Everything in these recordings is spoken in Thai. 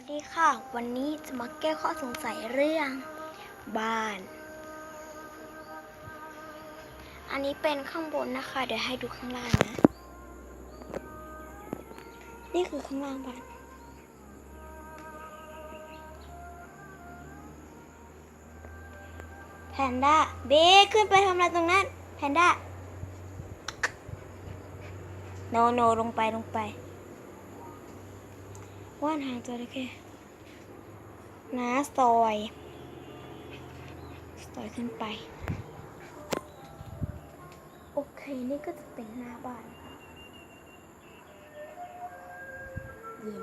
วัสดีค่ะ วันนี้จะมาแก้ข้อสงสัยเรื่อง บ้าน อันนี้เป็นข้างบนนะคะ เดี๋ยวให้ดูข้างล่างนะ นี่คือข้างล่างบ้าน แพนด้า เบขึ้นไปทำอะไรตรงนั้น แพนด้า โนโนลงไปลงไป ว่านหางจระเข้น้าซอยซอยขึ้นไป โอเค นี่ก็จะเป็นหน้าบ้านค่ะเย็น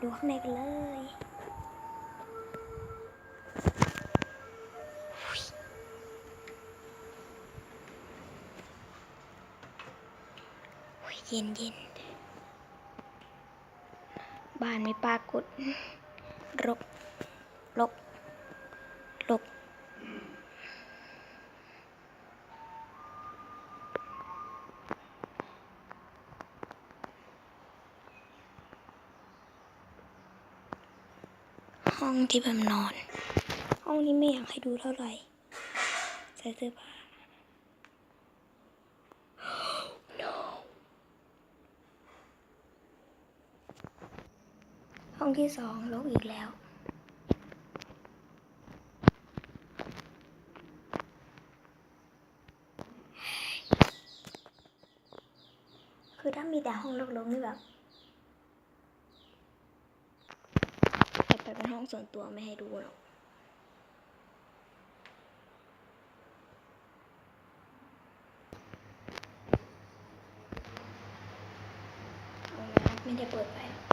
ดูข้างในกันเลยอุ๊ยอุ๊ยเย็นเย็น บ้านไม่ปรากฏรกรกรกห้องที่แบบนอน ห้องนี้ไม่อยากให้ดูเท่าไหร่ใส่เสื้อผ้า ห้องที่สองลกอีกแล้ว คือถ้ามีแต่ห้องรกๆนี่แบบเก็บไปเป็นห้องส่วนตัวไม่ให้ดูหรอกเอาะไม่ได้เปิดไฟหรอก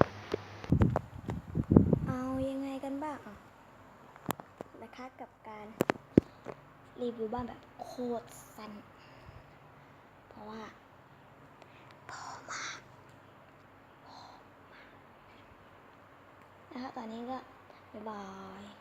เอายังไงกันบ้างอะนะ คะกับการรีวิวบ้านแบบโคตรสั้น เพราะว่าพอมากพอมากนะคะตอนนี้ก็บ๊ายบาย